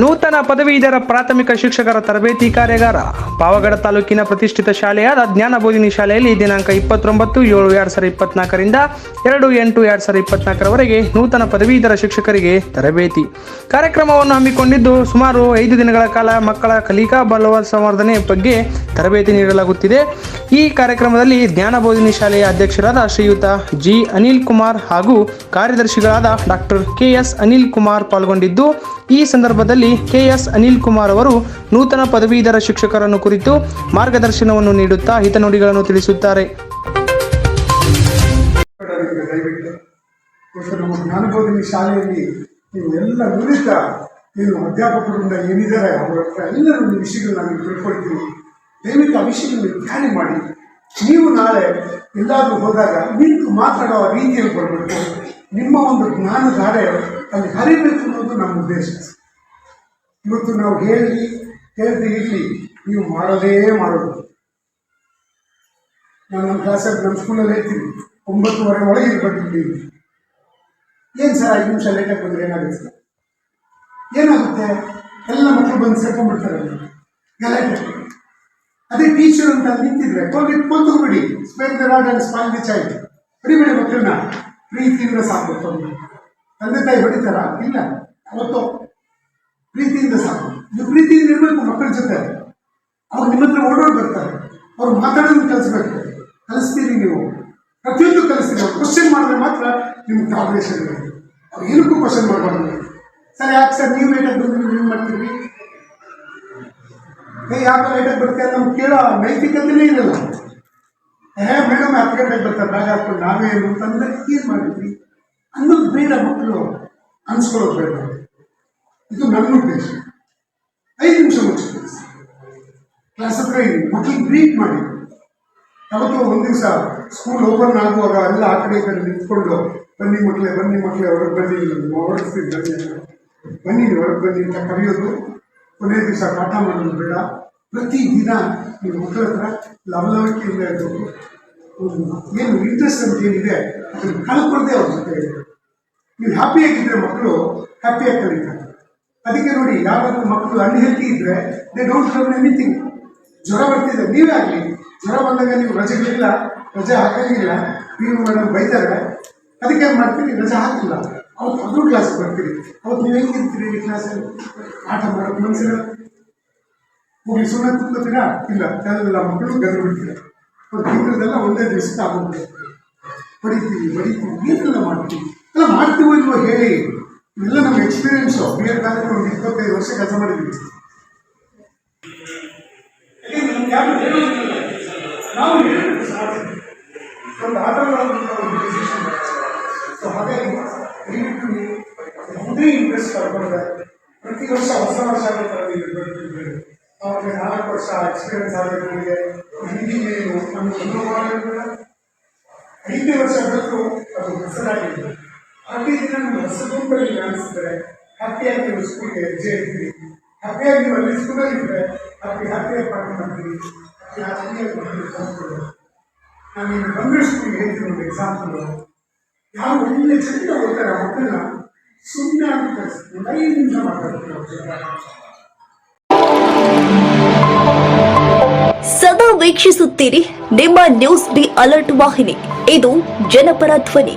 ನೂತನ ಪದವೀಧರ ಪ್ರಾಥಮಿಕ ಶಿಕ್ಷಕರ ತರಬೇತಿ ಕಾರ್ಯಾಗಾರ. ಪಾವಗಡ ತಾಲೂಕಿನ ಪ್ರತಿಷ್ಠಿತ ಶಾಲೆಯಾದ ಜ್ಞಾನಬೋಧಿನಿ ಶಾಲೆಯಲ್ಲಿ ದಿನಾಂಕ ಇಪ್ಪತ್ತೊಂಬತ್ತು ಏಳು ಎರಡ್ ಸಾವಿರದ ಇಪ್ಪತ್ನಾಲ್ಕರಿಂದ ಎರಡು ಎಂಟು ಎರಡು ಸಾವಿರದ ಇಪ್ಪತ್ನಾಲ್ಕರವರೆಗೆ ನೂತನ ಪದವೀಧರ ಶಿಕ್ಷಕರಿಗೆ ತರಬೇತಿ. ಕಾರ್ಯಕ್ರಮವನ್ನು ಹಮ್ಮಿಕೊಂಡಿದ್ದು ಸುಮಾರು ಐದು ದಿನಗಳ ಕಾಲ ಮಕ್ಕಳ ಕಲಿಕಾ ಬಲವ ಸಂವರ್ಧನೆ ಬಗ್ಗೆ ತರಬೇತಿ ನೀಡಲಾಗುತ್ತಿದೆ. ಈ ಕಾರ್ಯಕ್ರಮದಲ್ಲಿ ಜ್ಞಾನಬೋಧಿನಿ ಶಾಲೆಯ ಅಧ್ಯಕ್ಷರಾದ ಶ್ರೀಯುತ ಜಿ ಅನಿಲ್ ಕುಮಾರ್ ಹಾಗೂ ಕಾರ್ಯದರ್ಶಿಗಳಾದ doctor K S Anil Kumar ಪಾಲ್ಗೊಂಡಿದ್ದು, ಈ ಸಂದರ್ಭದಲ್ಲಿ ಕೆ ಎಸ್ ಅನಿಲ್ ಕುಮಾರ್ ಅವರು ನೂತನ ಪದವೀಧರ ಶಿಕ್ಷಕರನ್ನು ಕುರಿತು ಮಾರ್ಗದರ್ಶನವನ್ನು ನೀಡುತ್ತಾ ಹಿತನುಡಿಗಳನ್ನು ತಿಳಿಸುತ್ತಾರೆ. ನಮ್ಮ ಜ್ಞಾನಬೋಧಿನಿ ಶಾಲೆಯಲ್ಲಿ ನೀವು ಎಲ್ಲ ನುರಿತ ಏನು ಅಧ್ಯಾಪಕರಿಂದ ಏನಿದ್ದಾರೆ, ಅವರ ಹತ್ರ ಎಲ್ಲರೂ ವಿಷಯಗಳನ್ನ ನೀವು ತಿಳ್ಕೊಳ್ತೀವಿ. ದಯವಿಟ್ಟು ಆ ವಿಷಯಗಳನ್ನ ನೀವು ಕ್ಯಾರಿ ಮಾಡಿ. ನೀವು ನಾಳೆ ಎಲ್ಲಾದರೂ ಹೋದಾಗ ನಿಂತು ಮಾತಾಡೋ ರೀತಿಯಲ್ಲಿ ಬರಬೇಕು ನಿಮ್ಮ ಒಂದು ಜ್ಞಾನಧಾರೆ ಅಲ್ಲಿ ಹರಿಬೇಕು ಅನ್ನೋದು ನಮ್ಮ ಉದ್ದೇಶ. ಇವತ್ತು ನಾವು ಹೇಳಿ, ಹೇಳ್ತಿ, ಇರಲಿ, ನೀವು ಮಾಡೋದೇ ಮಾಡೋದು. ನಾನು ನಮ್ಮ ಕ್ಲಾಸಲ್ಲಿ ನಮ್ಮ ಸ್ಕೂಲಲ್ಲಿ ಹೇಳ್ತೀನಿ ಒಂಬತ್ತುವರೆ ಒಳಗೆ ಇರ್ಬೇಕಿದ್ದೀವಿ ಏನು ಸರ್, ಐದು ನಿಮಿಷ ಲೇಟಾಗಿ ಬಂದರೆ ಏನಾಗುತ್ತೆ? ಸರ್ ಏನಾಗುತ್ತೆ? ಎಲ್ಲ ಮಕ್ಕಳು ಬಂದು ಸೇರ್ಕೊಂಡ್ಬಿಡ್ತಾರೆ. ಗಲಾಟೆ. ಅದೇ ಟೀಚರ್ ಅಂತ ನಿಂತಿದ್ರೆ, ಹೋಗಿ ಕೂತ್ಕೊಂಡ್ಬಿಡಿ spare the rod and spoil the child ಹೊಡಿಬೇಡಿ ಮಕ್ಕಳನ್ನ. ಪ್ರೀತಿಯಿಂದ ಸಾಕು ತಂದೆ ತಾಯಿ ಹೊಡಿತಾರ? ಇಲ್ಲ. ಅವತ್ತು ಪ್ರೀತಿಯಿಂದ ಸಾಕು ನೀವು ಪ್ರೀತಿಯಿಂದ ಇರಬೇಕು ಮಕ್ಕಳ ಜೊತೆ ಅವ್ರು ನಿಮ್ಮ ಹತ್ರ ಓಡೋಡ್ ಬರ್ತಾರೆ. ಅವ್ರು ಮಾತಾಡೋದು ಕಲಿಸ್ಬೇಕು. ಕಲಿಸ್ತೀರಿ ನೀವು. ಪ್ರತಿಯೊಂದು ಕಲಿಸ್ತೀರಿ. ಕ್ವಶನ್ ಮಾಡಿದ್ರೆ ಮಾತ್ರ ನಿಮ್ಗೆ ಕಾಂಪಿಟೇಷನ್ ಇರುತ್ತೆ. ಅವ್ರು ಏನಕ್ಕೂ ಕ್ವಶನ್ ಮಾಡಬಾರ್ದು. ಸರ್ ಯಾಕೆ ಸರ್, ನೀವು ಲೇಟಾಗಿ ಬಂದ್ರೆ ನೀವು ಮಾಡ್ತೀರಿ. ಏ, ಯಾಕೆ ಲೇಟಾಗಿ ಬರ್ತೀಯ ನಮ್ಗೆ ಕೇಳೋ ನೈತಿಕತೆನೇ ಇರಲ್ಲ. ಏ ಮೇಡಮ್ ಹತ್ತು ಗಂಟೆಗೆ ಬರ್ತಾರೆ. ಬ್ಯಾಗ್ ಹಾಕ್ಕೊಂಡು ನಾವೇ ಏನು ಅಂತಂದ್ರೆ ಏನು ಮಾಡಿದ್ವಿ ಅನ್ನೋದು ಬೇಡ ಮಕ್ಕಳು ಅನ್ಸ್ಕೊಳ್ಳೋದು ಬೇಡ. ಇದು ನನ್ನ ಉದ್ದೇಶ. ಐದು ನಿಮಿಷ ಮುಗಿಸ್ತೀವಿ ಕ್ಲಾಸ್ ಹತ್ರ ಮಕ್ಕಳು ಬ್ರೀಫ್ ಮಾಡಿ. ಯಾವತ್ತೋ ಒಂದು ದಿವಸ ಸ್ಕೂಲ್ ಓಪನ್ ಆಗುವಾಗ ಎಲ್ಲ ಆ ಕಡೆ ಈ ಕಡೆ ನಿಂತ್ಕೊಂಡು, ಬನ್ನಿ ಮಕ್ಕಳೇ ಬನ್ನಿ ಮಕ್ಕಳೇ ಹೊರಗೆ ಬನ್ನಿ. ಓಡಿಸ್ತೀವಿ ಬನ್ನಿ ಬನ್ನಿ, ಹೊರಗೆ ಬನ್ನಿ ಅಂತ ಕರೆಯೋದು. ಕೊನೆ ದಿವಸ ಪಾಠ ಮಾಡೋದು ಬೇಡ. ಪ್ರತಿ ದಿನ ನೀವು ಮಕ್ಕಳ ಹತ್ರ ಲವಲವಿಕೆಯಿಂದ ಇರಬೇಕು ಏನು ಇಂಟ್ರೆಸ್ಟ್ ಅಂತ ಏನಿದೆ, ಅದನ್ನು ಕಳ್ಕೊಳ್ದೆ ಅವ್ರ ಜೊತೆ ನೀವು ಹ್ಯಾಪಿಯಾಗಿದ್ದರೆ ಮಕ್ಕಳು ಹ್ಯಾಪಿಯಾಗಿ ಕಲಿತಾರೆ ಅದಕ್ಕೆ ನೋಡಿ ಯಾವಾಗಲೂ ಮಕ್ಕಳು ಅನ್ಹೆಲ್ತಿ ಇದ್ದರೆ ದೇ ಡೋಂಟ್ ಲರ್ನ್ ಎನಿಥಿಂಗ್ ಜ್ವರ ಬರ್ತಿದೆ, ನೀವೇ ಆಗಲಿ. ಜ್ವರ ಬಂದಾಗ ನೀವು ರಜೆಗಳಿಲ್ಲ ರಜೆ ಹಾಕಂಗಿಲ್ಲ, ನೀವು ಮೇಡಮ್ ಬೈತಾರೆ. ಅದಕ್ಕೆ ಏನು ಮಾಡ್ತೀರಿ? ರಜೆ ಹಾಕಿಲ್ಲ. ಅವತ್ತು ಅದ್ರ ಕ್ಲಾಸಿಗೆ ಬರ್ತೀರಿ. ಅವತ್ತು ನೀವು ಹೆಂಗಿರ್ತೀರಿ ಕ್ಲಾಸಲ್ಲಿ ಆಟ ಮಾಡೋಕ್ಕೆ ಮನಸ್ಸಿನ ಹೋಗಿ ಸುಮ್ಮನೆ ಕೂತ್ಕೋತೀರಾ? ಇಲ್ಲ ಕೆಲವೆಲ್ಲ ಮಕ್ಕಳು ಗದ್ರು ಬಿಡ್ತೀರಾ? ಅವ್ರು ತಿಂಗಳದೆಲ್ಲ ಒಂದೇ ದಿವಸಕ್ಕೆ ಆಗೋಗ್ಬಿಡುತ್ತೆ ಬಡಿತೀವಿ ಬಡಿತೀವಿ ಏನೆಲ್ಲ ಮಾಡ್ತೀವಿ? ಎಲ್ಲ ಮಾಡ್ತೀವೋ ಇಲ್ವೋ ಹೇಳಿ. ಇವೆಲ್ಲ ನಮ್ಮ ಎಕ್ಸ್ಪೀರಿಯನ್ಸು ಬಿ ಎಡ್ ಕಾಲೇಜ್ ಒಂದು ಇಪ್ಪತ್ತೈದು ವರ್ಷ ಕೆಲಸ ಮಾಡಿದ್ದೀವಿ. ಯಾರು ಹೇಳೋದಿಲ್ಲ. ನಾವು ಹೇಳಬೇಕು ಸಾಧ್ಯ ಒಂದು ಆಟಗಳನ್ನು ಒಂದು ಡಿಸಿಷನ್ ಸೊ ಹಾಗಾಗಿ ದಯವಿಟ್ಟು ನೀವು ಯಾವುದೇ ಇಂಟ್ರೆಸ್ಟ್ ಕರ್ಕೊಂಡ್ರೆ ಪ್ರತಿ ವರ್ಷ ಹೊಸ ವರ್ಷ ಆಗೋ ಥರ ನೀವು ಇರ್ಬೇಕು. ಆವಾಗ ನಾಲ್ಕು ವರ್ಷ ಎಕ್ಸ್ಪೀರಿಯನ್ಸ್ ಆಗಬೇಕು ನನಗೆ ಹಿಂದಿಗೆ ಏನು ನಮ್ಗೆ ಅನುಭವ ಆಗಬೇಕು ಐದನೇ ವರ್ಷ ಬಂದು ಅದು ಹೊಸದಾಗಿದೆ ಪ್ರತಿ ದಿನ ನೀವು ಹೊಸದೊಂದರಲ್ಲಿ ಅನಿಸಿದ್ರೆ ಹ್ಯಾಪಿಯಾಗಿ ನೀವು ಸ್ಕೂಲ್ಗೆ ಹೆಜ್ಜೆ ಇರ್ತೀರಿ ಹ್ಯಾಪಿಯಾಗಿ ನೀವು ಅಲ್ಲಿ ಹ್ಯಾಪಿಯಾಗಿ ಪಾಠ ಮಾಡ್ತೀರಿ ಹ್ಯಾಪಿಯಾಗಿ ನಾನು ಈಗ ಹೇಳ್ತೀನಿ ಒಂದು ಎಕ್ಸಾಂಪಲ್ ಒಳ್ಳೆ ಚಂದ ಓದ್ತಾರೆ ಆ ಮಕ್ಕಳನ್ನ ಸುಮ್ಮನೆ ಸದಾ ವೀಕ್ಷಿಸುತ್ತೀರಿ ನಿಮ್ಮ ನ್ಯೂಸ್ ಬಿ ಅಲರ್ಟ್ ವಾಹಿನಿ. ಇದು ಜನಪರ ಧ್ವನಿ.